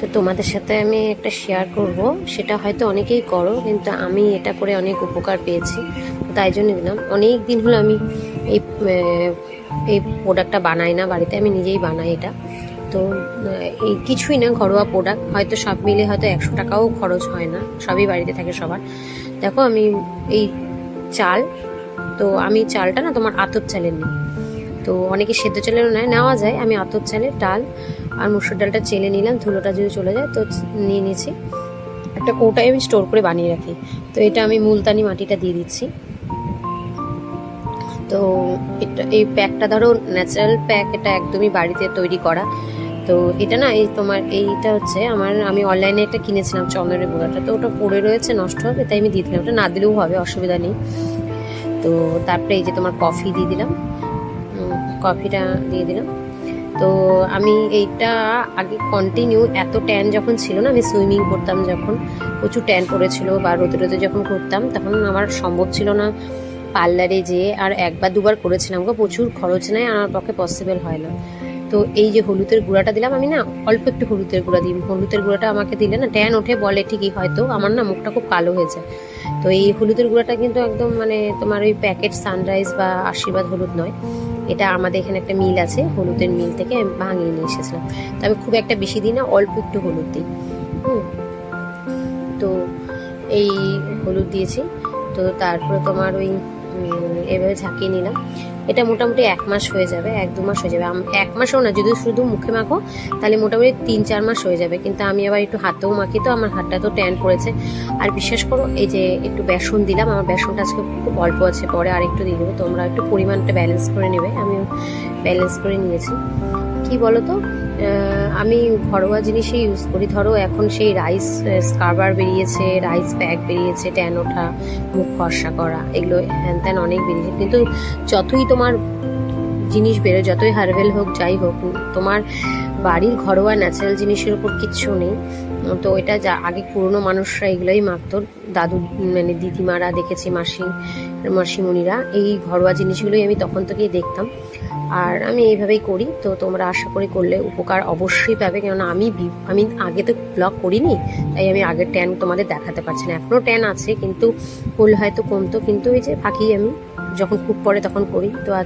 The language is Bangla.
তো তোমাদের সাথে আমি একটা শেয়ার করব। সেটা হয়তো অনেকেই করো, কিন্তু আমি এটা করে অনেক উপকার পেয়েছি। তাই জন্য দিলাম অনেক দিন হলো আমি এই এই প্রোডাক্টটা বানাই না, বাড়িতে আমি নিজেই বানাই এটা। তো এই কিছুই না ঘরোয়া প্রোডাক্ট হয়তো সব মিলে হয়তো একশো টাকাও খরচ হয় না, সবই বাড়িতে থাকে সবার। দেখো আমি এই চাল, তো আমি চালটা না তোমার আতপ চালের নিই। তো অনেকে সেদ্ধ চালেরও নেয় নেওয়া যায়। আমি আতপ চালের ডাল আর মুসুর ডালটা চেলে নিলাম, ধুলোটা যদি চলে যায় তো নিয়ে নিয়েছি। একটা কৌটায় আমি স্টোর করে বানিয়ে রাখি। তো এটা আমি মুলতানি মাটিটা দিয়ে দিচ্ছি। তো এটা এই প্যাকটা ধরো ন্যাচারাল প্যাক, এটা একদমই বাড়িতে তৈরি করা। তো এটা না এই তোমার এইটা হচ্ছে আমার আমি অনলাইনে একটা কিনেছিলাম চন্দনের গুঁড়াটা। তো ওটা পড়ে রয়েছে, নষ্ট হবে, তাই আমি দিয়ে দিলাম। ওটা না দিলেও হবে, অসুবিধা নেই। তো তারপরে এই যে তোমার কফি দিয়ে দিলাম। কফিটা দিয়ে দিলাম। তো আমি এইটা আগে কন্টিনিউ এত ট্যান যখন ছিল না, আমি সুইমিং করতাম যখন, প্রচুর ট্যান পড়েছিল বা রোদে রোদে যখন করতাম, তখন আমার সম্ভব ছিল না পার্লারে যেয়ে আর একবার দুবার করেছিলাম গো, প্রচুর খরচ নেয় আমার পক্ষে পসিবল হয় না। তো এই যে হলুদের গুঁড়াটা দিলাম, আমি না অল্প একটু হলুদের গুঁড়া দিই। হলুদের গুঁড়াটা আমাকে দিলে না ট্যান ওঠে, বলে ঠিকই হয়তো, আমার না মুখটা খুব কালো হয়ে যায়। তো এই হলুদের গুঁড়াটা কিন্তু একদম মানে তোমার ওই প্যাকেট সানরাইজ বা আশীর্বাদ হলুদ নয়। এটা আমাদের এখানে একটা মিল আছে, হলুদের মিল থেকে আমি ভাঙিয়ে নিয়ে এসেছিলাম। তো আমি খুব একটা বেশি দিই না, অল্প একটু হলুদ দিই। হুম। তো এই হলুদ দিয়েছি। তো তারপরে তোমার ওই এভাবে ঝাঁকিয়ে নিলাম। এটা মোটামুটি এক মাস হয়ে যাবে, এক দু মাস হয়ে যাবে। এক মাসও না, যদি শুধু মুখে মাখো, তাহলে মোটামুটি তিন, চার মাস হয়ে যাবে। কিন্তু আমি আবার একটু হাতেও মাখি তো, আমার হাতটা তো ট্যান পড়েছে আর বিশ্বাস করো, এই যে একটু বেসন দিলাম, আমার বেসনটা আজকে খুব অল্প আছে, পরে আর একটু দিয়ে দেবো। তোমরা একটু পরিমাণটা ব্যালেন্স করে নেবে আমি ব্যালেন্স করে নিয়েছি। কি বলো তো আমি ঘরোয়া জিনিসই ইউজ করি। ধরো এখন সেই রাইস স্কারবার বেরিয়েছে রাইস প্যাক বেরিয়েছে ট্যান ওঠা, মুখ ফর্সা করা, এগুলো হ্যান ত্যান অনেক বেরিয়েছে। কিন্তু যতই তোমার জিনিস বেরো যতই হার্বেল হোক, যাই হোক, তোমার বাড়ির ঘরোয়া ন্যাচারাল জিনিসের উপর কিচ্ছু নেই। তো এটা যা, আগে পুরনো মানুষরা এগুলোই মাখতো দাদু মানে দিদিমারা দেখেছি মাসি, মাসিমণিরা। এই ঘরোয়া জিনিসগুলোই আমি তখন থেকেই দেখতাম। আর আমি এইভাবেই করি। তো তোমরা আশা করি করলে উপকার অবশ্যই পাবে। কেননা আমি আমি আগে তো ব্লগ করিনি, তাই আমি আগের ট্যান তোমাদের দেখাতে পারছি না। এখনও ট্যান আছে, কিন্তু করলে হয়তো কমতো, কিন্তু ওই যে ফাঁকি আমি যখন খুব পরে তখন করি। তো